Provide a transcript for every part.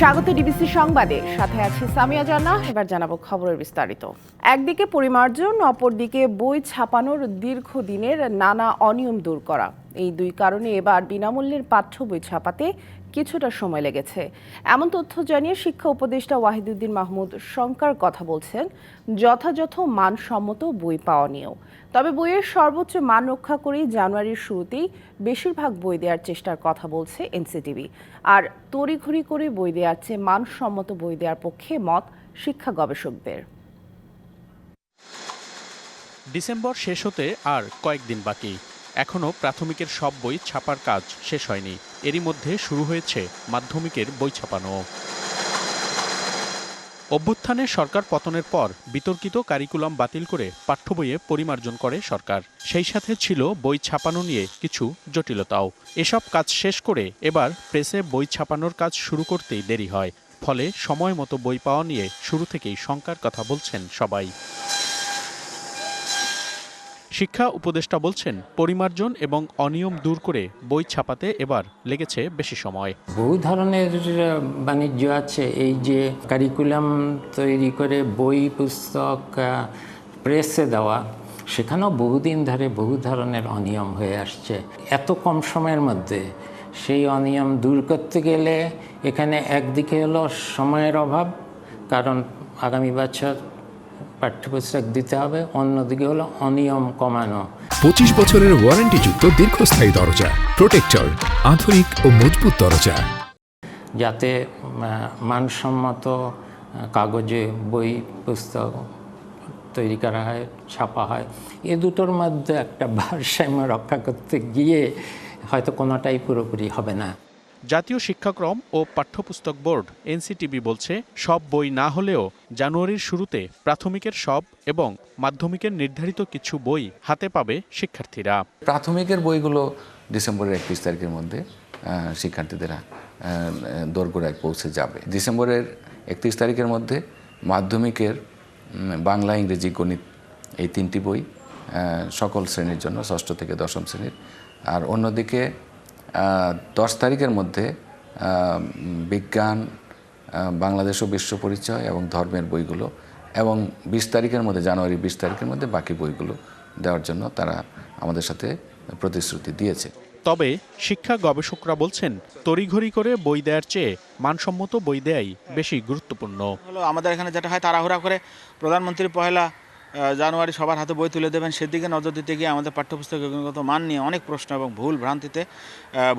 স্বাগত ডিবিসি সংবাদে। সাথে আছি সামিয়া জানা এবার জানাব খবরের বিস্তারিত। একদিকে পরিমার্জন, অপরদিকে বই ছাপানোর দীর্ঘদিনের নানা অনিয়ম দূর করা। এই দুই কারণে এবার বিনামূল্যের পাঠ্য বই ছাপাতে কিছুটা সময় লেগেছে। এমন তথ্য জানিয়ে শিক্ষা উপদেষ্টা ওয়াহিদুদ্দিন মাহমুদ শঙ্কার কথা বলছেন, যথাযথ মানসম্মত বই পাওয়া নিয়েও। তবে বইয়ের সর্বোচ্চ মান রক্ষা করেই জানুয়ারির শুরুতেই বেশিরভাগ বই দেওয়ার চেষ্টার কথা বলছে এনসিটিভি। আর তড়িঘড়ি করে বই দেওয়ার চেয়ে মানসম্মত বই দেওয়ার পক্ষে মত শিক্ষা গবেষকদের। ডিসেম্বর শেষ হতে আর কয়েকদিন বাকি। এখনও প্রাথমিকের সব বই ছাপার কাজ শেষ হয়নি। এরই মধ্যে শুরু হয়েছে মাধ্যমিকের বই ছাপানো। অভ্যুত্থানে সরকার পতনের পর বিতর্কিত কারিকুলাম বাতিল করে পাঠ্য বইয়ে পরিমার্জন করে সরকার। সেই সাথে ছিল বই ছাপানো নিয়ে কিছু জটিলতাও। এসব কাজ শেষ করে এবার প্রেসে বই ছাপানোর কাজ শুরু করতেই দেরি হয়। ফলে সময় মতো বই পাওয়া নিয়ে শুরু থেকেই শঙ্কার কথা বলছেন সবাই। শিক্ষা উপদেষ্টা বলছেন, পরিমার্জন এবং অনিয়ম দূর করে বই ছাপাতে এবার লেগেছে বেশি সময়। বহু ধরনের বাণিজ্য আছে। এই যে কারিকুলাম তৈরি করে বই, পুস্তক প্রেসে দেওয়া, সেখানেও বহুদিন ধরে বহু ধরনের অনিয়ম হয়ে আসছে। এত কম সময়ের মধ্যে সেই অনিয়ম দূর করতে গেলে এখানে একদিকে হলো সময়ের অভাব, কারণ আগামী বছর পাঠ্যপুস্তক দিতে হবে অন্যদিকে হলো অনিয়ম কমানো। পঁচিশ বছরের ওয়ারেন্টিযুক্ত দীর্ঘস্থায়ী দরজা প্রোটেক্টর আধুনিক ও মজবুত দরজা। যাতে মানসম্মত কাগজে বই পুস্তক তৈরি করা হয় ছাপা হয় এ দুটোর মধ্যে একটা ভারসাম্য রক্ষা করতে গিয়ে হয়তো কোনোটাই পুরোপুরি হবে না। জাতীয় শিক্ষাক্রম ও পাঠ্যপুস্তক বোর্ড, এনসিটিবি বলছে, সব বই না হলেও জানুয়ারির শুরুতে প্রাথমিকের সব এবং মাধ্যমিকের নির্ধারিত কিছু বই হাতে পাবে শিক্ষার্থীরা। প্রাথমিকের বইগুলো ডিসেম্বরের একত্রিশ তারিখের মধ্যে শিক্ষার্থীদের দোরগোড়ায় পৌঁছে যাবে। ডিসেম্বরের একত্রিশ তারিখের মধ্যে মাধ্যমিকের বাংলা, ইংরেজি, গণিত এই তিনটি বই সকল শ্রেণির জন্য, ষষ্ঠ থেকে দশম শ্রেণির। আর অন্যদিকে দশ তারিখের মধ্যে বিজ্ঞান বাংলাদেশ ও বিশ্ব পরিচয় এবং ধর্মের বইগুলো এবং বিশ তারিখের মধ্যে জানুয়ারি বিশ তারিখের মধ্যে বাকি বইগুলো দেওয়ার জন্য তারা আমাদের সাথে প্রতিশ্রুতি দিয়েছে। তবে শিক্ষা গবেষকরা বলছেন তড়িঘড়ি করে বই দেওয়ার চেয়ে মানসম্মত বই দেয়াই বেশি গুরুত্বপূর্ণ। হলো আমাদের এখানে যেটা হয় তাড়াহুড়া করে প্রধানমন্ত্রী পহেলা জানুয়ারি সবার হাতে বই তুলে দেবেন। সেদিকে নজর দিতে গিয়ে আমাদের পাঠ্যপুস্তকের গুণগত মান নিয়ে অনেক প্রশ্ন এবং ভুল ভ্রান্তিতে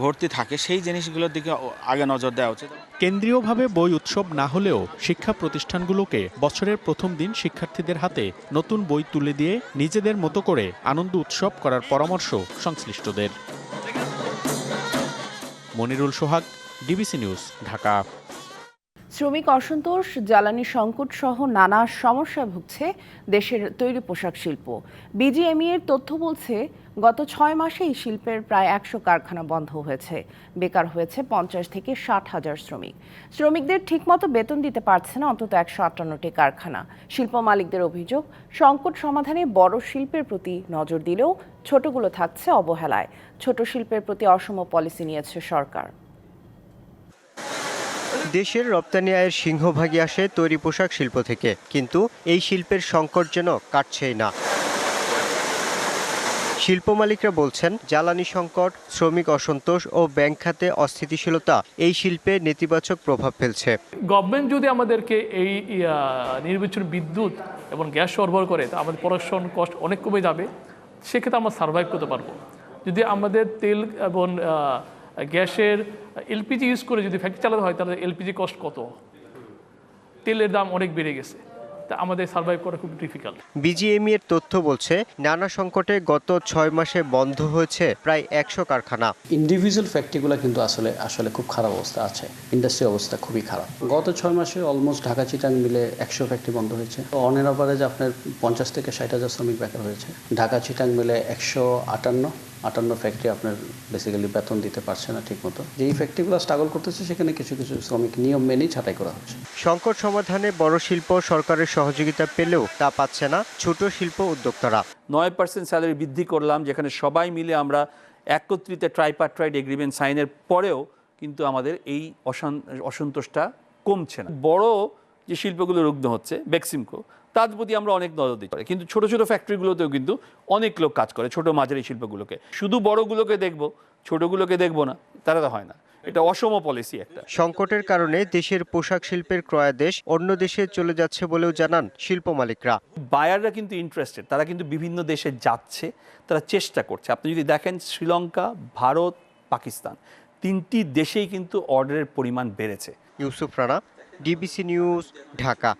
ভর্তি থাকে। সেই জিনিসগুলোর দিকে আগে নজর দেওয়া উচিত। কেন্দ্রীয়ভাবে বই উৎসব না হলেও শিক্ষা প্রতিষ্ঠানগুলোকে বছরের প্রথম দিন শিক্ষার্থীদের হাতে নতুন বই তুলে দিয়ে নিজেদের মতো করে আনন্দ উৎসব করার পরামর্শ সংশ্লিষ্টদের। Monirul Sohag, DBC news, Dhaka. শ্রমিক অসন্তোষ, জ্বালানি সংকট সহ নানা সমস্যায় ভুগছে দেশের তৈরি পোশাক শিল্প। বিজিএমই এর তথ্য বলছে, গত ছয় মাসে এই শিল্পের প্রায় একশো কারখানা বন্ধ হয়েছে। বেকার হয়েছে পঞ্চাশ থেকে ষাট হাজার শ্রমিক। শ্রমিকদের ঠিকমতো বেতন দিতে পারছে না অন্তত একশো আটান্নটি কারখানা। শিল্প মালিকদের অভিযোগ, সংকট সমাধানে বড় শিল্পের প্রতি নজর দিলেও ছোটগুলো থাকছে অবহেলায়। ছোট শিল্পের প্রতি অসম পলিসি নিয়েছে সরকার। দেশের রপ্তানি আয়ের সিংহভাগই আসে তৈরি পোশাক শিল্প থেকে। কিন্তু এই শিল্পের সংকট যেন কাটছেই না। শিল্প মালিকরা বলছেন, জ্বালানি সংকট, শ্রমিক অসন্তোষ ও ব্যাংক খাতে অস্থিতিশীলতা, এই শিল্পে নেতিবাচক প্রভাব ফেলছে। গভর্নমেন্ট যদি আমাদেরকে এই নির্বাচন বিদ্যুৎ এবং গ্যাস সরবরাহ করে, তো আমাদের প্রোডাকশন কস্ট অনেক কমে যাবে। সেক্ষেত্রে আমরা সার্ভাইভ করতে পারব। যদি আমাদের তেল এবং গ্যাসের এলপিজি ইউজ করে যদি ফ্যাক্টরি চালাতে হয় তাহলে এলপিজি কস্ট কত? তেলের দাম অনেক বেড়ে গেছে। তা আমাদের সার্ভাইভ করা খুব ডিফিকাল্ট বিজিএমই এর তথ্য বলছে নানা সংকটে গত ছয় মাসে বন্ধ হয়েছে প্রায় একশো কারখানা। ইন্ডিভিজুয়াল ফ্যাক্টরিগুলো কিন্তু আসলে আসলে খুব খারাপ অবস্থা আছে। ইন্ডাস্ট্রি অবস্থা খুবই খারাপ। গত ছয় মাসে অলমোস্ট ঢাকা চিটাং মিলে একশো ফ্যাক্টরি বন্ধ হয়েছে। অনের অপারেজ আপনার পঞ্চাশ থেকে ষাট হাজার শ্রমিক বেকার হয়েছে। ঢাকা চিটাং মিলে একশো আটান্ন। আটান্ন ফ্যাক্টরি আপনার বেসিক্যালি বেতন দিতে পারছে না ঠিকমতো। যেই ফ্যাক্টরিগুলো স্ট্রাগল করতেছে সেখানে কিছু কিছু শ্রমিক নিয়ম মেনেই ছাঁটাই করা হচ্ছে। সংকট সমাধানে বড় শিল্প সরকারের সহযোগিতা পেলেও তা পাচ্ছে না ছোট শিল্প উদ্যোক্তারা। নয় পার্সেন্ট স্যালারি বৃদ্ধি করলাম যেখানে সবাই মিলে আমরা একত্রিত ট্রাইপারট্রাইড এগ্রিমেন্ট সাইনের পরেও কিন্তু আমাদের এই অসান অসন্তোষটা কমছে না। বড় যে শিল্পগুলো রুগ্ন হচ্ছে বেক্সিমকো তার প্রতি আমরা অনেক নজর দিতে পারি। কিন্তু ছোট ছোট ফ্যাক্টরিগুলোতেও কিন্তু অনেক লোক কাজ করে ছোট মাঝারি শিল্পগুলোকে। শুধু বড়গুলোকে দেখব ছোটগুলোকে দেখব না তারা তো হয় না। এটা অসম পলিসি একটা। সংকটের কারণে দেশের পোশাক শিল্পের ক্রয়াদেশ অন্য দেশে চলে যাচ্ছে বলেও জানান শিল্প মালিকরা। বায়াররা কিন্তু ইন্টারেস্টেড তারা কিন্তু বিভিন্ন দেশে যাচ্ছে তারা চেষ্টা করছে। আপনি যদি দেখেন শ্রীলঙ্কা ভারত পাকিস্তান তিনটি দেশেই কিন্তু অর্ডারের পরিমাণ বেড়েছে। Yusuf Rana DBC news Dhaka.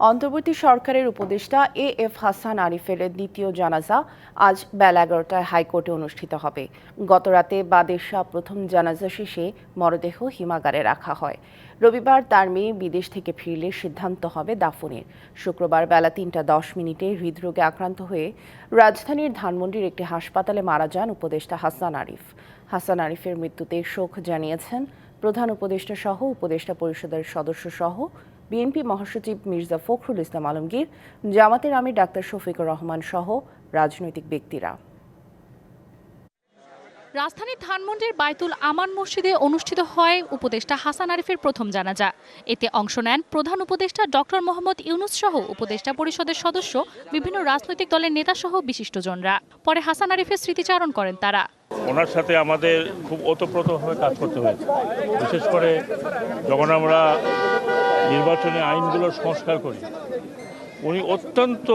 অন্তর্বর্তী সরকারের উপদেষ্টা এ এফ হাসান আরিফের দ্বিতীয় জানাজা আজ বেলা এগারোটায় হাইকোর্টে অনুষ্ঠিত হবে। গতরাতে বাদেশা প্রথম জানাজা শেষে মরদেহ হিমাগারে রাখা হয়। রবিবার তার মেয়ে বিদেশ থেকে ফিরলে সিদ্ধান্ত হবে দাফনের। শুক্রবার বেলা তিনটা দশ মিনিটে হৃদরোগে আক্রান্ত হয়ে রাজধানীর ধানমন্ডির একটি হাসপাতালে মারা যান উপদেষ্টা হাসান আরিফ। হাসান আরিফের মৃত্যুতে শোক জানিয়েছেন প্রধান উপদেষ্টা সহ উপদেষ্টা পরিষদের সদস্য সহ বিএনপি মহাসচিব মির্জা ফখরুল ইসলাম আলমগীর জামাতের আমির ডাক্তার শফিকুর রহমান সহ রাজনৈতিক ব্যক্তিরা। রাজধানীর ধানমন্ডির বাইতুল আমান মসজিদে অনুষ্ঠিত হয় উপদেষ্টা হাসান আরিফের প্রথম জানাজা। এতে অংশ নেন প্রধান উপদেষ্টা ডক্টর মোহাম্মদ ইউনুস সহ উপদেষ্টা পরিষদের সদস্য বিভিন্ন রাজনৈতিক দলের নেতা সহ বিশিষ্টজনরা। পরে হাসান আরিফের স্মৃতিচারণ করেন তারা। ওনার সাথে আমাদের খুব ওতপ্রোতভাবে কাজ করতে হয়েছে। বিশেষ করে যখন আমরা নির্বাচনী আইনগুলোর সংস্কার করি। উনি অত্যন্ত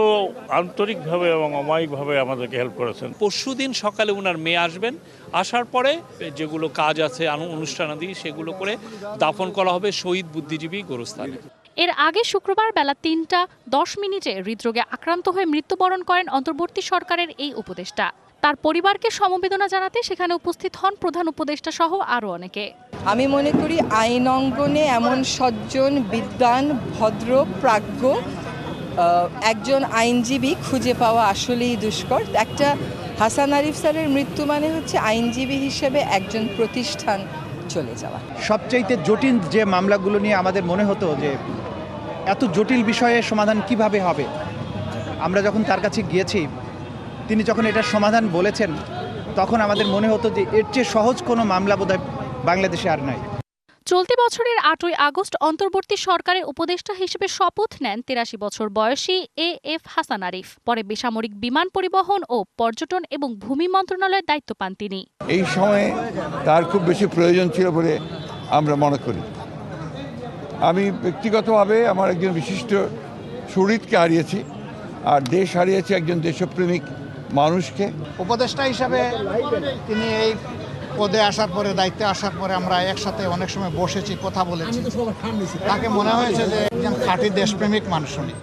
আন্তরিকভাবে এবং অমায়িকভাবে আমাদেরকে হেল্প করেছেন। পরশু দিন সকালে ওনার মেয়ে আসবেন। আসার পরে যেগুলো কাজ আছে আনু- অনুষ্ঠানাদি সেগুলো করে দাফন করা হবে শহীদ বুদ্ধিজীবী গোরস্থানে। এর আগে শুক্রবার বেলা তিনটা দশ মিনিটে হৃদরোগে আক্রান্ত হয়ে মৃত্যুবরণ করেন অন্তর্বর্তী সরকারের এই উপদেষ্টা। তার পরিবারকে সমবেদনা জানাতে সেখানে উপস্থিত হন প্রধান উপদেষ্টা সহ আরও অনেকে। আমি মনে করি আইন অঙ্গনে এমন সজ্জন, বিদ্বান, ভদ্র, প্রাজ্ঞ একজন আইনজীবী খুঁজে পাওয়া আসলেই দুষ্কর। একটা হাসান আরিফ স্যারের মৃত্যু মানে হচ্ছে আইনজীবী হিসেবে একজন প্রতিষ্ঠান চলে যাওয়া। সবচাইতে জটিল যে মামলাগুলো নিয়ে আমাদের মনে হতো যে এত জটিল বিষয়ে সমাধান কীভাবে হবে, আমরা যখন তার কাছে গিয়েছি, তিনি যখন এটার সমাধান বলেছেন, তখন আমাদের মনে হতো যে এর চেয়ে সহজ কোনো মামলা বোধহয় বাংলাদেশে আর নাই। চলতি বছরের আটই আগস্ট অন্তর্বর্তী সরকারের উপদেষ্টা হিসেবে শপথ নেন তেরাশি বছর বয়সী এ এফ হাসান আরিফ। পরে বেসামরিক বিমান পরিবহন ও পর্যটন এবং ভূমি মন্ত্রণালয়ের দায়িত্ব পান তিনি। এই সময়ে তার খুব বেশি প্রয়োজন ছিল বলে আমরা মনে করি। আমি ব্যক্তিগতভাবে আমার একজন বিশিষ্ট সুহৃদকে হারিয়েছি আর দেশ হারিয়েছে একজন দেশপ্রেমিক মানুষকে। উপদেষ্টা হিসাবে তিনি এই পদে আসার পরে দায়িত্বে আসার পরে আমরা একসাথে অনেক সময় বসেছি কথা বলেছি। তাকে মনে হয়েছে যে একজন খাঁটি দেশপ্রেমিক মানুষ উনি।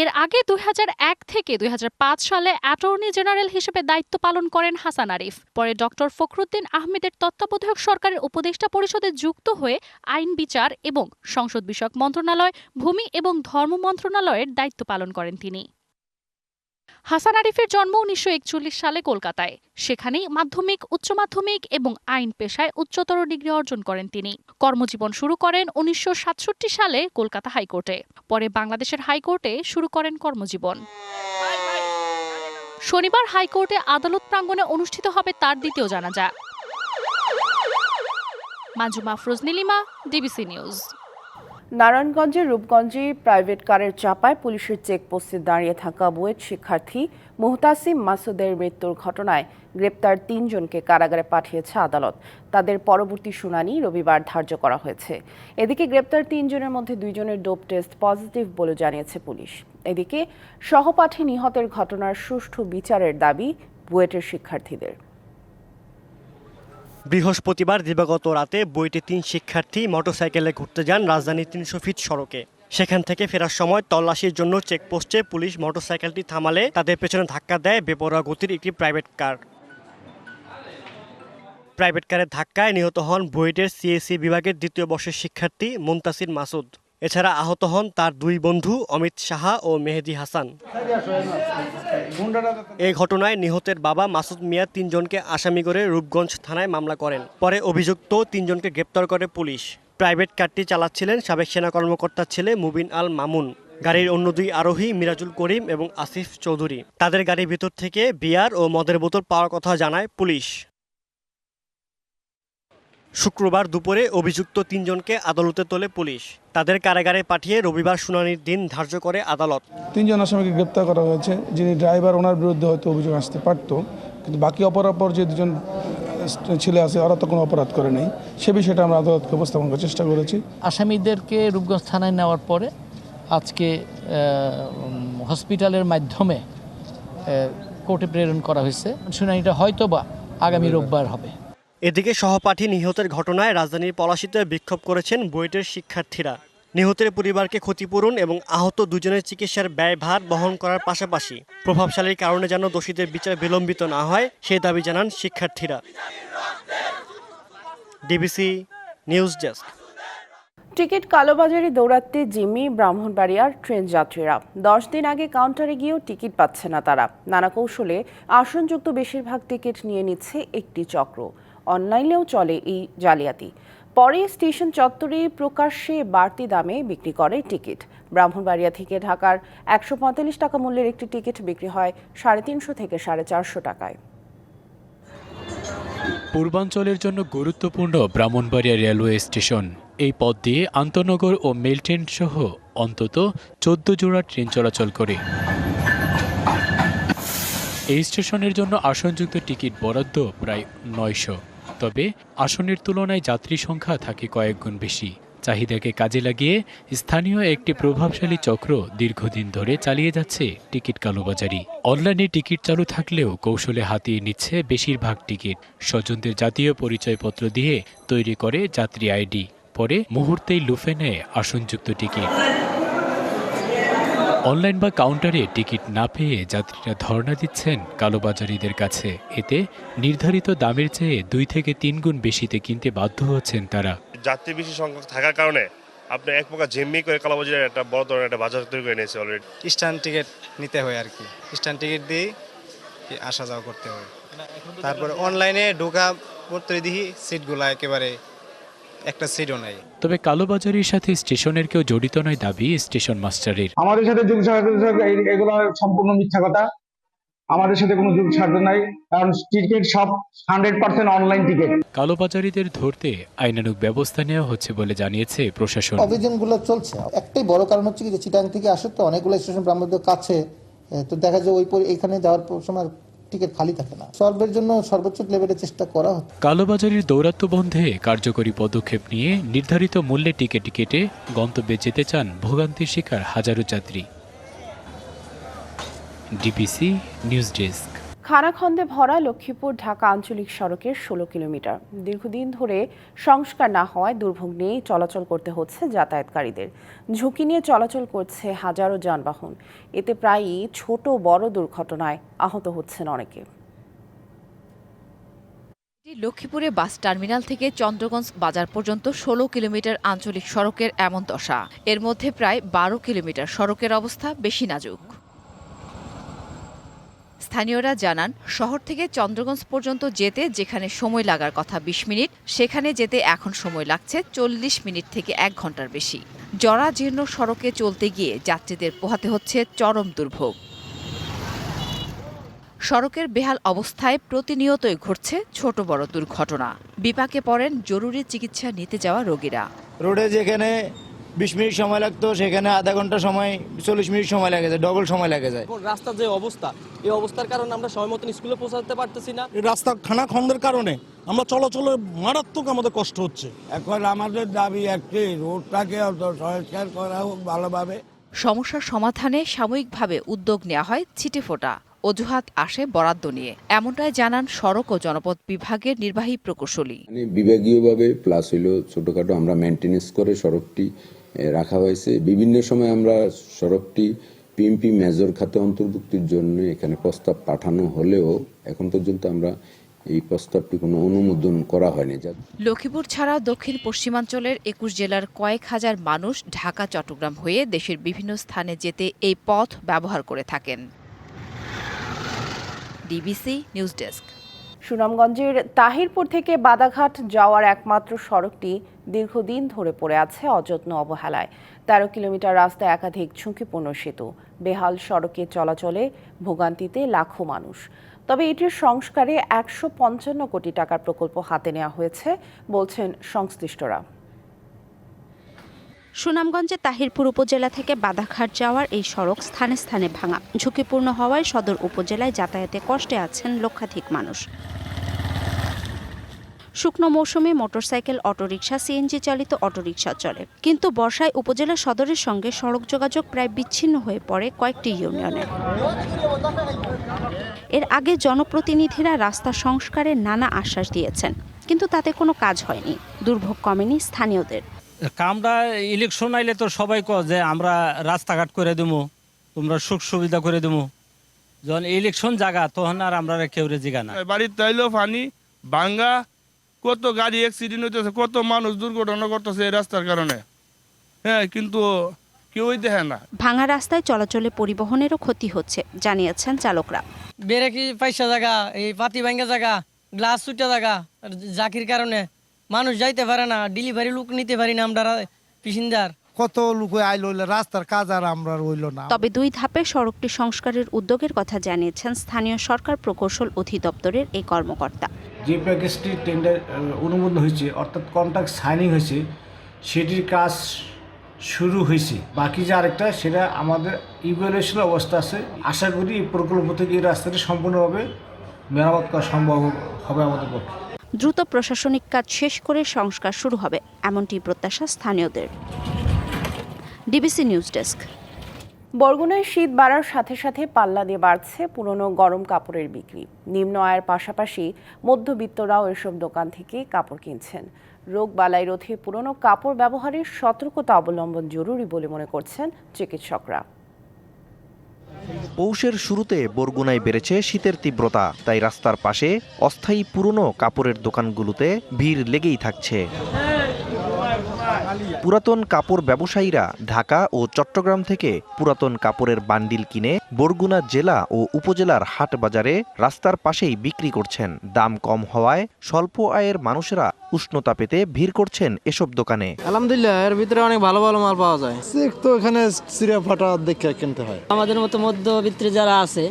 এর আগে দুই হাজার এক থেকে দুই হাজার পাঁচ সালে অ্যাটর্নি জেনারেল হিসেবে দায়িত্ব পালন করেন হাসান আরিফ। পরে ডক্টর ফখরুদ্দিন আহমেদের তত্ত্বাবধায়ক সরকারের উপদেষ্টা পরিষদে যুক্ত হয়ে আইন বিচার এবং সংসদ বিষয়ক মন্ত্রণালয় ভূমি এবং ধর্ম মন্ত্রণালয়ের দায়িত্ব পালন করেন তিনি। হাসান আরিফের জন্ম উনিশশো একচল্লিশ সালে কলকাতায়। সেখানেই মাধ্যমিক, উচ্চ মাধ্যমিক এবং আইন পেশায় উচ্চতর ডিগ্রি অর্জন করেন তিনি। কর্মজীবন শুরু করেন উনিশশো সাতষট্টি সালে কলকাতা হাইকোর্টে। পরে বাংলাদেশের হাইকোর্টে শুরু করেন কর্মজীবন। শনিবার হাইকোর্টে আদালত প্রাঙ্গণে অনুষ্ঠিত হবে তার দ্বিতীয় জানাজা। Majuma Afroz, Nilima, DBC news. নারায়ণগঞ্জের রূপগঞ্জে প্রাইভেট কারের চাপায় পুলিশের চেকপোস্টে দাঁড়িয়ে থাকা বুয়েট শিক্ষার্থী মুহতাসিম মাসুদের মৃত্যুর ঘটনায় গ্রেপ্তার তিনজনকে কারাগারে পাঠিয়েছে আদালত। তাদের পরবর্তী শুনানি রবিবার ধার্য করা হয়েছে। এদিকে গ্রেপ্তার তিনজনের মধ্যে দুইজনের ডোপ টেস্ট পজিটিভ বলে জানিয়েছে পুলিশ। এদিকে সহপাঠী নিহতের ঘটনার সুষ্ঠু বিচারের দাবি বুয়েটের শিক্ষার্থীদের। বৃহস্পতিবার দিবাগত রাতে বইটি তিন শিক্ষার্থী মোটরসাইকেলে ঘুরতে যান রাজধানীর তিনশো ফিট সড়কে। সেখান থেকে ফেরার সময় তল্লাশির জন্য চেকপোস্টে পুলিশ মোটরসাইকেলটি থামালে তাদের পেছনে ধাক্কা দেয় বেপরোয়া গতির একটি প্রাইভেট কার। প্রাইভেট কারের ধাক্কায় নিহত হন বুয়েটের সিএসি বিভাগের দ্বিতীয় বর্ষের শিক্ষার্থী মুন্তাসির মাসুদ। এছাড়া আহত হন তার দুই বন্ধু অমিত সাহা ও মেহেদি হাসান। এ ঘটনায় নিহতের বাবা মাসুদ মিয়া তিনজনকে আসামি করে রূপগঞ্জ থানায় মামলা করেন। পরে অভিযুক্ত তিনজনকে গ্রেপ্তার করে পুলিশ। প্রাইভেট কারটি চালাচ্ছিলেন সাবেক সেনা কর্মকর্তার ছেলে মুবিন আল মামুন। গাড়ির অন্য দুই আরোহী মিরাজুল করিম এবং আসিফ চৌধুরী। তাদের গাড়ির ভিতর থেকে বিয়ার ও মদের বোতল পাওয়ার কথা জানায় পুলিশ। শুক্রবার দুপুরে অভিযুক্ত তিনজনকে আদালতে তোলে পুলিশ। তাদের কারাগারে পাঠিয়ে রবিবার শুনানির দিন ধার্য করে আদালত। তিনজন আসামিকে গ্রেপ্তার করা হয়েছে যিনি ড্রাইভার ওনার বিরুদ্ধে হয়তো অভিযোগ আসতে পারত কিন্তু বাকি অপরাপর যে দুজন ছেলে আছে ওরা তো কোনো অপরাধ করে নাই। সে বিষয়টা আমরা আদালতকে উপস্থাপন করার চেষ্টা করেছি। আসামিদেরকে রূপগঞ্জ থানায় নেওয়ার পরে আজকে হসপিটালের মাধ্যমে কোর্টে প্রেরণ করা হয়েছে। শুনানিটা হয়তো বা আগামী রোববার হবে। এদিকে সহপাঠী নিহতের ঘটনায় রাজধানীর পলাশিতে বিক্ষোভ করেছেন বুয়েটের শিক্ষার্থীরা। নিহতের পরিবারকে ক্ষতিপূরণ এবং আহত দুজনের চিকিৎসার ব্যয়ভার বহন করার পাশাপাশি প্রভাবশালীর কারণে যেন দোষীদের বিচার বিলম্বিত না হয়, সেই দাবি জানান শিক্ষার্থীরা। ডিবিসি নিউজ ডেস্ক টিকিট কালোবাজারে দৌড়াতে জিম্মি ব্রাহ্মণবাড়িয়ার ট্রেন যাত্রীরা। দশ দিন আগে কাউন্টারে গিয়েও টিকিট পাচ্ছে না তারা। নানা কৌশলে আসনযুক্ত বেশিরভাগ টিকিট নিয়ে নিচ্ছে একটি চক্র। অনলাইনেও চলে এই জালিয়াতি। পরে স্টেশন চত্বরে প্রকাশ্যে বাড়তি দামে বিক্রি করে টিকিট। ব্রাহ্মণবাড়িয়া থেকে ঢাকার একশো পঁয়তাল্লিশ টাকা মূল্যের একটি টিকিট বিক্রি হয় সাড়ে তিনশো থেকে সাড়ে চারশো টাকায়। পূর্বাঞ্চলের জন্য গুরুত্বপূর্ণ ব্রাহ্মণবাড়িয়া রেলওয়ে স্টেশন। এই পথ দিয়ে আন্তনগর ও মেল ট্রেন সহ অন্তত চোদ্দ জোড়া ট্রেন চলাচল করে। এই স্টেশনের জন্য আসনযুক্ত টিকিট বরাদ্দ প্রায় নয়শো। তবে আসনের তুলনায় যাত্রী সংখ্যা থাকে কয়েক গুণ বেশি। চাহিদাকে কাজে লাগিয়ে স্থানীয় একটি প্রভাবশালী চক্র দীর্ঘদিন ধরে চালিয়ে যাচ্ছে টিকিট কালোবাজারি। অনলাইনে টিকিট চালু থাকলেও কৌশলে হাতিয়ে নিচ্ছে বেশিরভাগ টিকিট। স্বজনদের জাতীয় পরিচয়পত্র দিয়ে তৈরি করে যাত্রী আইডি। পরে মুহূর্তেই লুফে নেয় আসনযুক্ত টিকিট। অনলাইন বা কাউন্টারে টিকিট না পেয়ে যাত্রীরা ধর্ণা দিচ্ছেন কালোবাজারিদের কাছে। এতে নির্ধারিত দামের চেয়ে দুই থেকে তিন গুণ বেশিতে কিনতে বাধ্য হচ্ছেন তারা। যাত্রী বেশি সংখ্যক থাকার কারণে আপনি এক প্রকার জিম্মি করে কালোবাজারের একটা বড় ধরনের একটা বাজার তৈরি করে নিয়েছে অলরেডি স্ট্যান্ড টিকিট নিতে হয় আর কি। স্ট্যান্ড টিকিট দিয়ে আসা যাওয়া করতে হয়। তারপরে অনলাইনে ঢোকা পড়তে দিই সিটগুলো একেবারে একটা সিটও নাই। তবে কালোবাজারির সাথে স্টেশনের কেউ জড়িত নয় দাবি স্টেশন মাস্টারের। আমাদের সাথে যুগ এগুলো সম্পূর্ণ মিথ্যা কথা। আমাদের সাথে কোনো যুগ ছাড়তে নাই কারণ টিকিট সব হান্ড্রেড পার্সেন্ট অনলাইন টিকিট কালোবাজারিদের ধরতে আইনানুগ ব্যবস্থা নেওয়া হচ্ছে বলে জানিয়েছে প্রশাসন। অভিযানগুলো চলছে। একটাই বড় কারণ হচ্ছে কি যে চিটাং থেকে আসে তো অনেকগুলো স্টেশন ব্রাহ্মণদের কাছে তো দেখা যায় ওই পরি- এখানে যাওয়ার সময় টিকিট খালি থাকে না। সর্বের জন্য সর্বোচ্চ লেভেলে চেষ্টা করা হচ্ছে। কালোবাজারির দৌরাত্ম্য বন্ধে কার্যকরী পদক্ষেপ নিয়ে নির্ধারিত মূল্যে টিকিট কেটে গন্তব্যে যেতে চান ভোগান্তির শিকার হাজারো যাত্রী। DBC news desk. খানাখন্দে ভরা লক্ষ্মীপুর ঢাকা আঞ্চলিক সড়কের ষোলো কিলোমিটার। দীর্ঘদিন ধরে সংস্কার না হওয়ায় দুর্ভোগ নিয়েই চলাচল করতে হচ্ছে যাতায়াতকারীদের। ঝুঁকি নিয়ে চলাচল করছে হাজারো যানবাহন। এতে প্রায়ই ছোট বড় দুর্ঘটনায় আহত হচ্ছেন অনেকে। লক্ষ্মীপুরে বাস টার্মিনাল থেকে চন্দ্রগঞ্জ বাজার পর্যন্ত ষোলো কিলোমিটার আঞ্চলিক সড়কের এমন দশা। এর মধ্যে প্রায় বারো কিলোমিটার সড়কের অবস্থা বেশি নাজুক। স্থানীয়রা জানান, শহর থেকে চন্দ্রগঞ্জ পর্যন্ত যেতে যেখানে সময় লাগার কথা বিশ মিনিট, সেখানে যেতে এখন সময় লাগছে চল্লিশ মিনিট থেকে এক ঘণ্টার বেশি। জরাজীর্ণ সড়কে চলতে গিয়ে যাত্রীদের পোহাতে হচ্ছে চরম দুর্ভোগ। সড়কের বেহাল অবস্থায় প্রতিনিয়তই ঘটছে ছোট বড় দুর্ঘটনা। বিপাকে পড়েন জরুরি চিকিৎসা নিতে যাওয়া রোগীরা। রোডে যেখানে বিশ মিনিট সময় লাগতো সেখানে আধা ঘণ্টা সময় চল্লিশ মিনিট সময় লাগে যায় ডবল সময় লাগে যায়। রাস্তার যে অবস্থা এই অবস্থার কারণে আমরা সময় মতন স্কুলে পৌঁছাতে পারতেছি না। এই রাস্তা খানা খন্দের কারণে আমরা চলাচলের মারাত্মক আমাদের কষ্ট হচ্ছে। এখন আমাদের দাবি একটি রোডটাকে সংস্কার করা হোক ভালোভাবে। সমস্যার সমাধানে সাময়িকভাবে উদ্যোগ নেওয়া হয় ছিটেফোঁটা অজুহাত আসে বরাদ্দ নিয়ে। এমনটাই জানান সড়ক ও জনপথ বিভাগের নির্বাহী প্রকৌশলী। মানে বিভাগীয়ভাবে প্লাস হইল ছোটোখাটো আমরা মেনটেনেন্স করে সড়কটি রাখা হয়েছে। বিভিন্ন সময় আমরা সড়কটি পিএমপি মেজর খাতে অন্তর্ভুক্তির জন্য এখানে প্রস্তাব পাঠানো হলেও এখন পর্যন্ত আমরা এই প্রস্তাবটি কোনো অনুমোদন করা হয়নি। যা লক্ষ্মীপুর ছাড়া দক্ষিণ পশ্চিমাঞ্চলের একুশ জেলার কয়েক হাজার মানুষ ঢাকা চট্টগ্রাম হয়ে দেশের বিভিন্ন স্থানে যেতে এই পথ ব্যবহার করে থাকেন। ডিবিসি নিউজ ডেস্ক সুনামগঞ্জের তাহিরপুর থেকে বাদাঘাট যাওয়ার একমাত্র সড়কটি দীর্ঘদিন ধরে পড়ে আছে অযত্ন অবহেলায়। তেরো কিলোমিটার রাস্তায় একাধিক ঝুঁকিপূর্ণ সেতু। বেহাল সড়কে চলাচলে ভোগান্তিতে লাখো মানুষ। তবে এটির সংস্কারে একশো পঞ্চান্ন কোটি টাকার প্রকল্প হাতে নেওয়া হয়েছে, বলছেন সংশ্লিষ্টরা। সুনামগঞ্জে তাহিরপুর উপজেলা থেকে বাদাঘাট যাওয়ার এই সড়ক স্থানে স্থানে ভাঙা। ঝুঁকিপূর্ণ হওয়ায় সদর উপজেলায় যাতায়াতে কষ্টে আছেন লক্ষাধিক মানুষ। শুকনো মৌসুমে মোটরসাইকেল অটোরিকশা সিএনজি চালিত অটোরিকশা চলে। কিন্তু বর্ষায় উপজেলা সদরের সঙ্গে সড়ক যোগাযোগ প্রায় বিচ্ছিন্ন হয়ে পড়ে কয়েকটি ইউনিয়নের এর আগে জনপ্রতিনিধিরা রাস্তা সংস্কারের নানা আশ্বাস দিয়েছেন কিন্তু তাতে কোনো কাজ হয়নি। দুর্ভোগ কমেনি স্থানীয়দের। কামটা ইলেকশন আইলে তো সবাই ক যে আমরা রাস্তাঘাট করে দেবো তোমরা সুখ সুবিধা করে দেবো যখন ইলেকশন জায়গা তখন আর আমরা কেউ জিগা না। বাড়ির তাইলেও পানি ভাঙ্গা কত গাড়ি অ্যাক্সিডেন্ট হইতেছে কত মানুষ দুর্ঘটনা করতেছে এই রাস্তার কারণে। হ্যাঁ কিন্তু কেউই দেখে না। ভাঙা রাস্তায় চলাচলে পরিবহনেরও ক্ষতি হচ্ছে জানিয়েছেন চালকরা। বেরেকি পয়সা জায়গা এই পাতি ভাঙ্গা জায়গা গ্লাস ছুটা জায়গা জাকির কারণে মানুষ যাইতে পারে না ডেলিভারি লোক নিতে পারি না আমরা পিসিন্দার কত লোক আইল রাস্তার কাজ আর আমরা রইল না। তবে দুই ধাপে সড়কটি সংস্কারের উদ্যোগের কথা জানিয়েছেন স্থানীয় সরকার প্রকৌশল অধিদপ্তরের এই কর্মকর্তা। যে প্যাকেজটি টেন্ডার অনুমোদন হয়েছে, অর্থাৎ কন্ট্রাক্ট সাইনিং হয়েছে, সেটির কাজ শুরু হয়েছে। বাকি যে আরেকটা, সেটা আমাদের ইভ্যালুয়েশন অবস্থা আছে। আশা করি এই প্রকল্প থেকে এই রাস্তাটি সম্পূর্ণভাবে মেরামত করা সম্ভব হবে আমাদের পক্ষে। দ্রুত প্রশাসনিক কাজ শেষ করে সংস্কার শুরু হবে, এমনটি প্রত্যাশা স্থানীয়দের। DBC news desk. বরগুনায় শীত বাড়ার সাথে সাথে পাল্লা দিয়ে বাড়ছে পুরনো গরম কাপড়ের বিক্রি। নিম্ন আয়ের পাশাপাশি মধ্যবিত্তরাও এসব দোকান থেকে কাপড় কিনছেন। রোগ বালাই রোধে পুরনো কাপড় ব্যবহারের সতর্কতা অবলম্বন জরুরি বলে মনে করছেন চিকিৎসকরা। পৌষের শুরুতে বরগুনায় বেড়েছে শীতের তীব্রতা, তাই রাস্তার পাশে অস্থায়ী পুরনো কাপড়ের দোকানগুলোতে ভিড় লেগেই থাকছে। পুরাতন কাপড় ব্যবসায়ীরা ঢাকা ও চট্টগ্রাম থেকে পুরাতন কাপড়ের বান্ডিল কিনে বরগুনা জেলা ও উপজেলার হাট বাজারে রাস্তার পাশেই বিক্রি করছেন। দাম কম হওয়ায় স্বল্প আয়ের মানুষেরা উষ্ণতা পেতে ভিড় করছেন এসব দোকানে। আলহামদুলিল্লাহ এর ভিতরে অনেক ভালো ভালো মাল পাওয়া যায়। তো এখানে চিরা ফাটা দেখে কিনতে হয়। আমাদের মতো মধ্যবিত্ত যারা আছে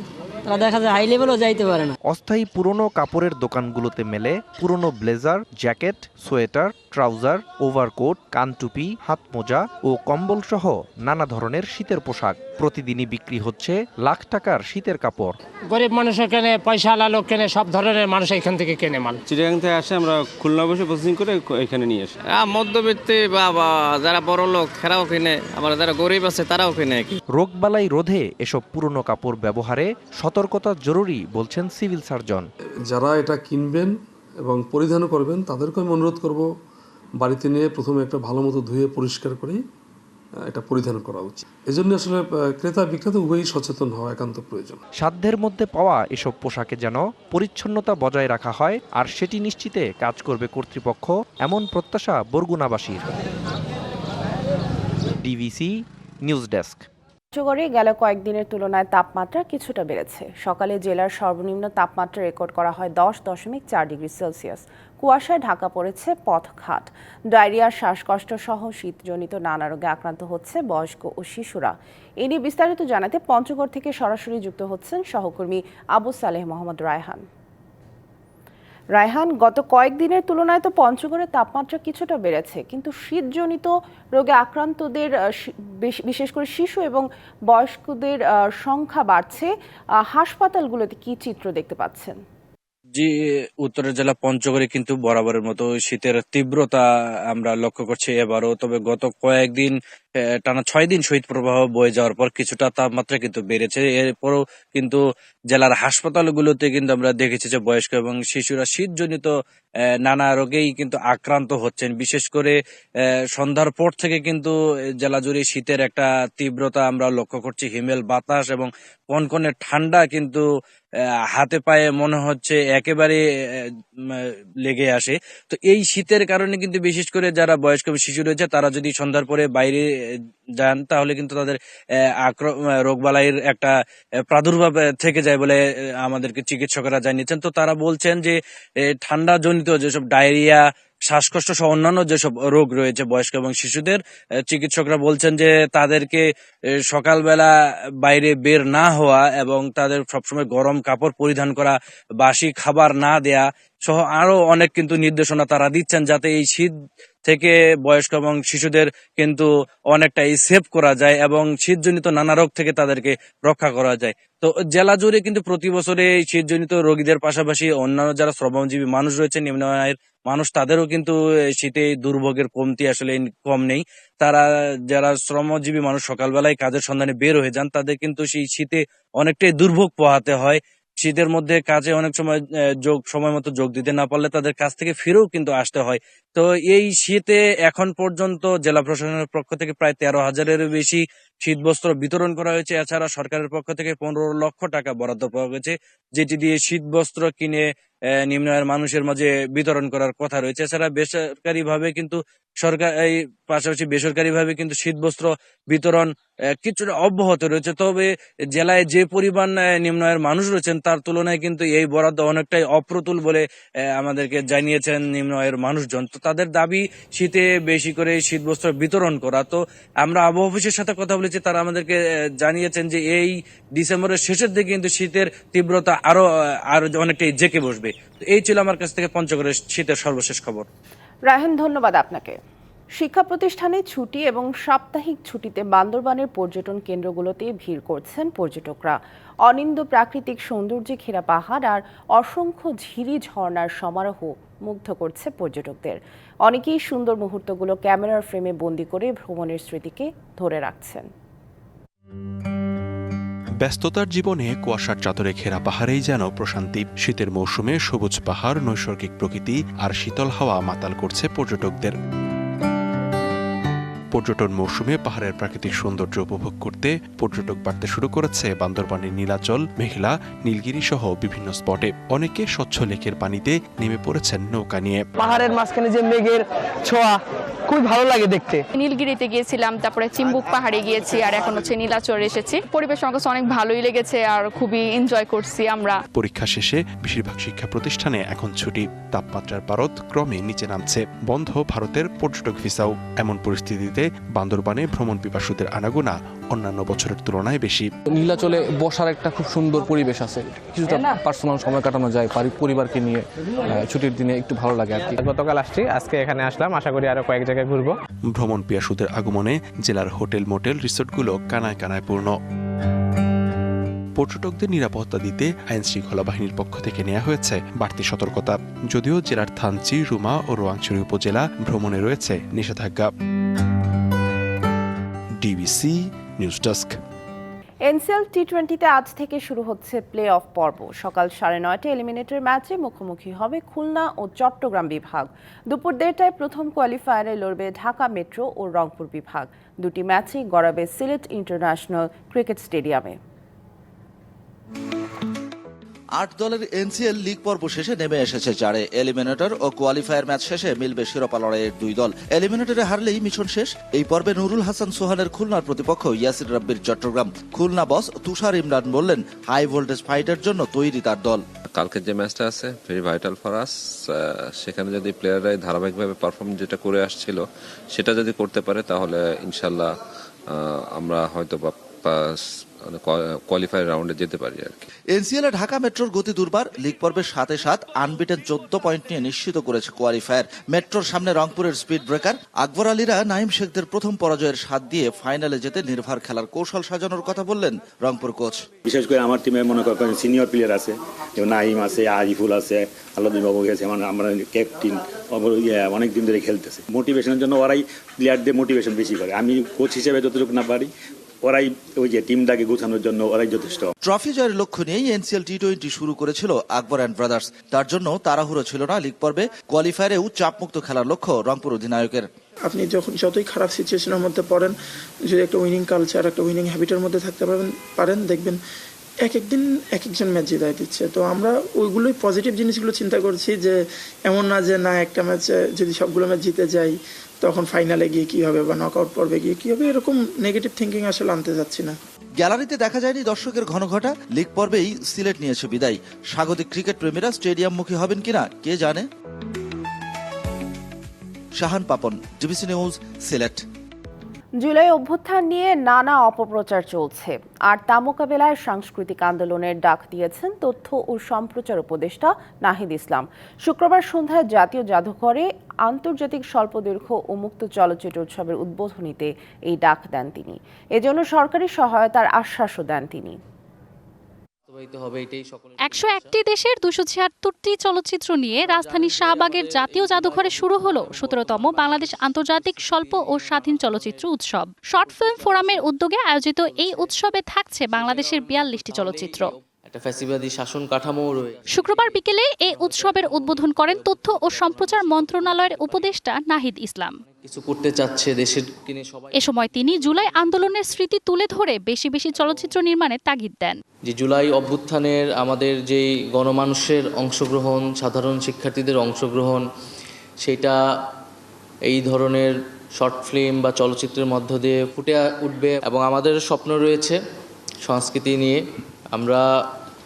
তারা দেখা যায় হাই লেভেলও যাইতে পারে না। অস্থায়ী পুরনো কাপড়ের দোকানগুলোতে মেলে পুরনো blazer jacket sweater trouser overcoat কানটুপি হাতমোজা ও কম্বল সহ নানা ধরনের শীতের পোশাক। প্রতিদিনই বিক্রি হচ্ছে লাখ টাকার শীতের কাপড়। গরিব মানুষের কেনে পয়সা আলা লোক কেনে সব ধরনের মানুষ এখান থেকে কেনে মাল। চিটাগাং থেকে আসে আমরা খুলনা বসে প্রসেসিং করে এখানে নিয়ে আসি। মধ্যবিত্তি বা যারা বড় লোক খেরাও কিনে। আবার যারা গরিব আছে তারাও কিনে রোগবালাই রোধে এসব পুরনো কাপড় ব্যবহারে সতর্কতা জরুরি বলছেন সিভিল সার্জন। যারা এটা কিনবেন এবং পরিধান করবেন তাদেরকে আমি অনুরোধ করব বাড়িতে নিয়ে প্রথমে একটা ভালো মতো ধুয়ে পরিষ্কার করেই আহ, এটা পরিধান করা উচিত। এজন্য আসলে ক্রেতা বিক্রেতা উভয়ই সচেতন হওয়া একান্ত প্রয়োজন। সাধ্যের মধ্যে পাওয়া এসব পোশাকে যেন পরিচ্ছন্নতা বজায় রাখা হয় আর সেটি নিশ্চিতে কাজ করবে কর্তৃপক্ষ এমন প্রত্যাশা বরগুনাবাসীর। DVC news desk. পঞ্চগড়ে গেল কয়েকদিনের তুলনায় তাপমাত্রা কিছুটা বেড়েছে। সকালে জেলার সর্বনিম্ন তাপমাত্রা রেকর্ড করা হয় দশ দশমিক চার ডিগ্রি সেলসিয়াস। কুয়াশায় ঢাকা পড়েছে পথঘাট। ডায়রিয়া, শ্বাসকষ্ট সহ শীতজনিত নানা রোগে আক্রান্ত হচ্ছে বয়স্ক ও শিশুরা। এ নিয়ে বিস্তারিত জানাতে পঞ্চগড় থেকে সরাসরি যুক্ত হচ্ছেন সহকর্মী আবু সালেহ মোহাম্মদ রায়হান। রায়হান, গত কয়েকদিনের তুলনায় তো পঞ্চগড়ের তাপমাত্রা কিছুটা বেড়েছে, কিন্তু শীতজনিত রোগে আক্রান্তদের বিশেষ করে শিশু এবং বয়স্কদের সংখ্যা বাড়ছে। হাসপাতালগুলোতে কি চিত্র দেখতে পাচ্ছেন? জি, উত্তরের জেলা পঞ্চগড়ে কিন্তু বরাবরের মতো শীতের তীব্রতা আমরা লক্ষ্য করছি এবারও। তবে গত কয়েকদিন টানা ছয় দিন শহীদ প্রবাহ বয়ে যাওয়ার পর কিছুটা তাপমাত্রা কিন্তু বেড়েছে। এরপরও কিন্তু জেলার হাসপাতালগুলোতে কিন্তু আমরা দেখেছি যে বয়স্ক এবং শিশুরা শীতজনিত নানা রোগেই কিন্তু আক্রান্ত হচ্ছেন। বিশেষ করে সন্ধ্যার পর থেকে কিন্তু জেলা জুড়ে শীতের একটা তীব্রতা আমরা লক্ষ্য করছি। হিমেল বাতাস এবং কনকনে ঠান্ডা কিন্তু হাতে পায়ে মনে হচ্ছে একেবারে লেগে আসে। তো এই শীতের কারণে কিন্তু বিশেষ করে যারা বয়স্ক শিশু রয়েছে, তারা যদি সন্ধ্যার পরে বাইরে যান, তাহলে কিন্তু তাদের আক্র- রোগবালাইয়ের একটা প্রাদুর্ভাব থেকে যায় বলে আমাদেরকে চিকিৎসকরা জানিয়েছেন। তো তারা বলছেন যে ঠান্ডা জনিত যেসব ডায়রিয়া, শ্বাসকষ্ট সহ অন্যান্য যেসব রোগ রয়েছে বয়স্ক এবং শিশুদের চিকিৎসকরা বলছেন যে, তাদেরকে সকালবেলা বাইরে বের না হওয়া এবং তাদের সবসময় গরম কাপড় পরিধান করা, বাসি খাবার না দেয়া সহ আরও অনেক কিন্তু নির্দেশনা তারা দিচ্ছেন যাতে এই শীত থেকে বয়স্ক এবং শিশুদের কিন্তু অনেকটাই সেভ করা যায় এবং শীতজনিত নানা রোগ থেকে তাদেরকে রক্ষা করা যায়। তো জেলা জুড়ে কিন্তু প্রতি বছরে শীতজনিত রোগীদের পাশাপাশি অন্যান্য যারা শ্রমজীবী মানুষ রয়েছে নিম্ন আয়ের মানুষ, তাদেরও কিন্তু শীতে দুর্ভোগের কমতি আসলে কম নেই। তারা যারা শ্রমজীবী মানুষ সকালবেলায় কাজের সন্ধানে বের হয়ে যান, তাদের কিন্তু সেই শীতে অনেকটাই দুর্ভোগ পোহাতে হয়। শীতের মধ্যে কাজে অনেক সময় যোগ, সময় মতো যোগ দিতে না পারলে তাদের কাছ থেকে ফিরেও কিন্তু আসতে হয়। তো এই শীতে এখন পর্যন্ত জেলা প্রশাসনের পক্ষ থেকে প্রায় তেরো হাজারেরও বেশি শীত বস্ত্র বিতরণ করা হয়েছে। এছাড়া সরকারের পক্ষ থেকে পনেরো লক্ষ টাকা বরাদ্দ পাওয়া গেছে, যেটি দিয়ে শীতবস্ত্র কিনে নিম্ন আয়ের মানুষের মাঝে বিতরণ করার কথা রয়েছে। এছাড়া বেসরকারি ভাবে কিন্তু সরকার এই পাশাপাশি বেসরকারি ভাবে কিন্তু শীতবস্ত্র বিতরণ আহ, কিছুটা অব্যাহত রয়েছে। তবে জেলায় যে পরিমাণ নিম্ন আয়ের মানুষ রয়েছেন তার তুলনায় কিন্তু এই বরাদ্দ অনেকটাই অপ্রতুল বলে আমাদেরকে জানিয়েছেন নিম্ন আয়ের মানুষজন। তো তাদের দাবি শীতে বেশি করে শীতবস্ত্র বিতরণ করা। তো আমরা আবহাওয়া অফিসের সাথে কথা বলেছি তারা আমাদেরকে জানিয়েছেন যে এই ডিসেম্বরের শেষের দিকে কিন্তু শীতের তীব্রতা আরও আরও অনেকটাই জেকে বসবে। তো এই ছিল আমার কাছ থেকে পঞ্চগড়ের শীতের সর্বশেষ খবর। রায়হান, ধন্যবাদ আপনাকে। শিক্ষা প্রতিষ্ঠানে ছুটি এবং সাপ্তাহিক ছুটিতে বান্দরবানের পর্যটন কেন্দ্রগুলোতে ভিড় করছেন পর্যটকরা। অনিন্দ প্রাকৃতিক সৌন্দর্যে ঘেরা পাহাড় আর অসংখ্য ঝিরি ঝর্ণার সমারোহ মুগ্ধ করছে পর্যটকদের। অনেকেই সুন্দর মুহূর্তগুলো ক্যামেরার ফ্রেমে বন্দি করে ভ্রমণের স্মৃতিকে ধরে রাখছেন। ব্যস্ততার জীবনে কুয়াশার চাদরে ঘেরা পাহাড়েই যেন প্রশান্তি, শীতের মৌসুমে সবুজ পাহাড়, নৈসর্গিক প্রকৃতি আর শীতল হাওয়া মাতাল করছে পর্যটকদের। পর্যটন মৌসুমে পাহাড়ের প্রাকৃতিক সৌন্দর্য উপভোগ করতে পর্যটক বাড়তে শুরু করেছে বান্দরবানের নীলাচল মেঘলা নীলগিরি সহ বিভিন্ন স্পটে। অনেকে স্বচ্ছ লেকের পানিতে নেমে পড়েছেন নৌকা নিয়ে। পাহাড়ের মাঝখানে যে মেঘের ছোঁয়া খুবই ভালো লাগে দেখতে। নীলগিরিতে গিয়েছিলাম তারপরে চিম্বুক পাহাড়ে গিয়েছি আর এখন হচ্ছে নীলাচর এসেছি। পরিবেশ আমার কাছে অনেক ভালোই লেগেছে আর খুবই এনজয় করছি আমরা। পরীক্ষা শেষে বেশিরভাগ শিক্ষা প্রতিষ্ঠানে এখন ছুটি। তাপমাত্রার পারদ ক্রমে নিচে নামছে। বন্ধ ভারতের পর্যটক ভিসাও। এমন পরিস্থিতিতে বান্দরবানে ভ্রমণ পিপাসুদের আনাগোনা অন্যান্য বছরের তুলনায় বেশি। নীলাচলে বসার একটা খুব সুন্দর পরিবেশ আছে। কিছুটা পার্সোনাল সময় কাটানো যায় পারি- পরিবারকে নিয়ে ছুটির দিনে একটু ভালো লাগে আর কি। গতকাল আসছি আজকে এখানে আসলাম আশা করি আরও কয়েক জায়গায় ঘুরবো। ভ্রমণ পিয়াসুদের আগমনে জেলার হোটেল মোটেল রিসোর্টগুলো কানায় কানায় পূর্ণ। পর্যটকদের নিরাপত্তা দিতে আইন শৃঙ্খলা বাহিনীর পক্ষ থেকে নেওয়া হয়েছে বাড়তি সতর্কতা। যদিও জেলার থানচি, রুমা ও রোয়াংছড়ি উপজেলা ভ্রমণে রয়েছে নিষেধাজ্ঞা। DBC news desk. NCL T টোয়েন্টিতে আজ থেকে শুরু হচ্ছে প্লে অফ পর্ব। সকাল সাড়ে নয়টা এলিমিনেটর ম্যাচে মুখোমুখি হবে খুলনা ও চট্টগ্রাম বিভাগ। দুপুর দেড়টায় প্রথম কোয়ালিফায়ারে লড়বে ঢাকা মেট্রো ও রংপুর বিভাগ। দুটি ম্যাচই গড়াবে সিলেট ইন্টারন্যাশনাল ক্রিকেট স্টেডিয়ামে। আট দলের এনসিএল লিগ পর্ব শেষে নেমে এসেছে চারে এলিমিনেটর ও কোয়ালিফায়ার ম্যাচ শেষে মিলবে শিরোপা লড়াইয়ের দুই দল। এলিমিনেটরে হারলেই মিশন শেষ। এই পর্বে নুরুল হাসান সোহানের খুলনার প্রতিপক্ষ ইয়াসির রাব্বির চট্টগ্রাম। খুলনা বস তুষার ইমরান বললেন হাই ভোল্টেজ ফাইটের জন্য তৈরি তার দল। কালকের যে ম্যাচটা আছে ভেরি ভাইটাল ফর আস সেখানে যদি প্লেয়াররাই ধারাবাহিকভাবে পারফর্ম যেটা করে আসছিল, সেটা যদি করতে পারে, তাহলে ইনশাল্লাহ আমরা হয়তো বা কোয়ালিফাই রাউন্ডে যেতে পারি আর কি। এনসিএল এ ঢাকা মেট্রোর গতি দুর্বার লিগ পর্বে সাথে সাত আনবিটেন চোদ্দ পয়েন্ট নিয়ে নিশ্চিত করেছে কোয়ালিফায়ার মেট্রোর সামনে রংপুরের স্পিড ব্রেকার আকবর আলীরা নাইম শেখদের প্রথম পরাজয়ের স্বাদ দিয়ে ফাইনালে যেতে নির্ভর খেলার কৌশল সাজানোর কথা বললেন রংপুর কোচ বিশেষ করে আমার টিমে মনে করেন সিনিয়র প্লেয়ার আছে যেমন নাইম আছে আরিফুল আছে আল্লাদিন বাবু গেছে মানে আমরা ক্যাপ্টেন অনেক দিন ধরে খেলতেছে। মোটিভেশনের জন্য ওরাই প্লেয়ারদের মোটিভেশন বেশি করে। আমি কোচ হিসেবে যতটুকু না পারি ওরাই ওই যে টিমটাকে গোছানোর জন্য ওরাই যথেষ্ট। ট্রফি জয়ের লক্ষ্য নিয়েই এনসিএল টি টোয়েন্টি শুরু করেছিল আকবর অ্যান্ড ব্রাদার্স তার জন্য তাড়াহুড়ো ছিল না লিগ পর্বে। কোয়ালিফায়ারেও চাপমুক্ত খেলার লক্ষ্য রংপুর অধিনায়কের। আপনি যখন যতই খারাপ সিচুয়েশনের মধ্যে পড়েন যদি একটা উইনিং কালচার একটা উইনিং হ্যাবিটের মধ্যে থাকতে পারবেন পারেন দেখবেন এক একদিন এক একজন ম্যাচ জিতাই দিচ্ছে। তো আমরা ওইগুলোই পজিটিভ জিনিসগুলো চিন্তা করছি যে এমন না যে না একটা ম্যাচে যদি সবগুলো ম্যাচ জিতে যাই তখন ফাইনালে গিয়ে কি হবে বা নক আউট পর্বে গিয়ে কি হবে, এরকম নেগেটিভ থিঙ্কিং আসলে আনতে যাচ্ছি না। গ্যালারিতে দেখা যায়নি দর্শকের ঘন ঘটা। লিগ পর্বেই সিলেট নিয়েছে বিদায়। স্বাগতিক ক্রিকেট প্রেমীরা স্টেডিয়ামমুখী হবেন কিনা, কে জানে? Shahan Papon, DBC news, Sylhet. July অভ্যুত্থান নিয়ে নানা অপপ্রচার চলছে। আর তা মোকাবেলায় সাংস্কৃতিক আন্দোলনের ডাক দিয়েছেন তথ্য ও সম্প্রচার উপদেষ্টা নাহিদ ইসলাম। শুক্রবার সন্ধ্যায় জাতীয় জাদুঘরে আন্তর্জাতিক স্বল্পদৈর্ঘ্য ও মুক্ত চলচ্চিত্র উৎসবের উদ্বোধনীতে এই ডাক দেন তিনি। এজন্য সরকারি সহায়তার আশ্বাসও দেন তিনি। একশো একটি দেশের দুশো ছিয়াত্তরটি চলচ্চিত্র নিয়ে রাজধানী শাহবাগের জাতীয় জাদুঘরে শুরু হলো সতেরোতম বাংলাদেশ আন্তর্জাতিক স্বল্প ও স্বাধীন চলচ্চিত্র উৎসব। শর্ট ফিল্ম ফোরামের উদ্যোগে আয়োজিত এই উৎসবে থাকছে বাংলাদেশের বিয়াল্লিশটি চলচ্চিত্র। একটা ফ্যাসিবাদী শাসন রয়েছে শুক্রবার বিকেলে এই উৎসবের উদ্বোধন করেন তথ্য ও সম্প্রচার মন্ত্রণালয়ের উপদেষ্টা নাহিদ ইসলাম। কিছু করতে চাচ্ছে দেশের কিনে সবাই। এ সময় তিনি জুলাই আন্দোলনের স্মৃতি তুলে ধরে বেশি বেশি চলচ্চিত্র নির্মাণে তাগিদ দেন। যে জুলাই অভ্যুত্থানের আমাদের যেই গণমানুষের অংশগ্রহণ সাধারণ শিক্ষার্থীদের অংশগ্রহণ সেটা এই ধরনের শর্ট ফিল্ম বা চলচ্চিত্রের মধ্য দিয়ে ফুটে উঠবে এবং আমাদের স্বপ্ন রয়েছে সংস্কৃতি নিয়ে। আমরা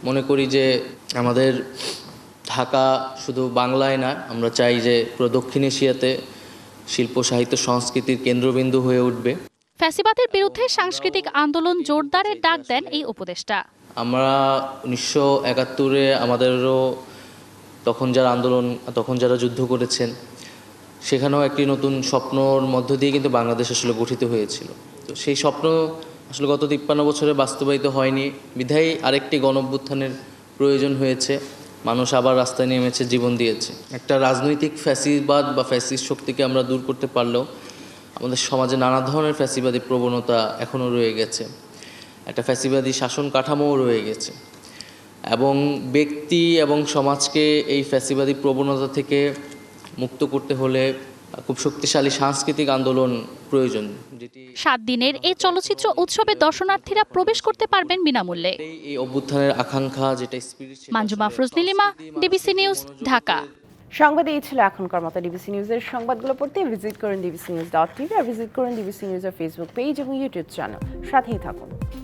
মনে করি যে আমাদের ঢাকা শুধু বাংলায় না আমরা চাই যে পুরো দক্ষিণ এশিয়াতে শিল্প সাহিত্য সংস্কৃতির কেন্দ্রবিন্দু হয়ে উঠবে। ফ্যাসিবাদের বিরুদ্ধে সাংস্কৃতিক আন্দোলন জোরদারের ডাক দেন এই উপদেষ্টা। আমরা উনিশশো একাত্তরে আমাদেরও তখন যারা আন্দোলন তখন যারা যুদ্ধ করেছেন সেখানেও একটি নতুন স্বপ্নর মধ্য দিয়ে কিন্তু বাংলাদেশ আসলে গঠিত হয়েছিল। তো সেই স্বপ্ন আসলে গত তিপ্পান্ন বছরে বাস্তবায়িত হয়নি। বিধায়ী আরেকটি গণভ্যুত্থানের প্রয়োজন হয়েছে। মানুষ আবার রাস্তায় নেমেছে, জীবন দিয়েছে। একটা রাজনৈতিক ফ্যাসিবাদ বা ফ্যাসিস্ট শক্তিকে আমরা দূর করতে পারলেও আমাদের সমাজে নানা ধরনের ফ্যাসিবাদী প্রবণতা এখনও রয়ে গেছে। একটা ফ্যাসিবাদী শাসন কাঠামোও রয়ে গেছে। এবং ব্যক্তি এবং সমাজকে এই ফ্যাসিবাদী প্রবণতা থেকে মুক্ত করতে হলে খুব শক্তিশালী সাংস্কৃতিক আন্দোলন প্রয়োজন যেটি সাত দিনের এই চলচ্চিত্র উৎসবে দর্শনার্থীরা প্রবেশ করতে পারবেন বিনামূল্যে। এই অভ্যুত্থানের আকাঙ্ক্ষা যেটা মাঞ্জু মাফরুজ নীলিমা ডিবিসি নিউজ ঢাকা। সংবাদ এই ছিল এখনকার মতো ডিবিসি নিউজের সংবাদগুলো পড়তে ভিজিট করুন ডিবিসি নিউজ ডট টিভি আর ভিজিট করুন ডিবিসি নিউজের ফেসবুক পেজ এবং ইউটিউব চ্যানেল সাথেই থাকুন।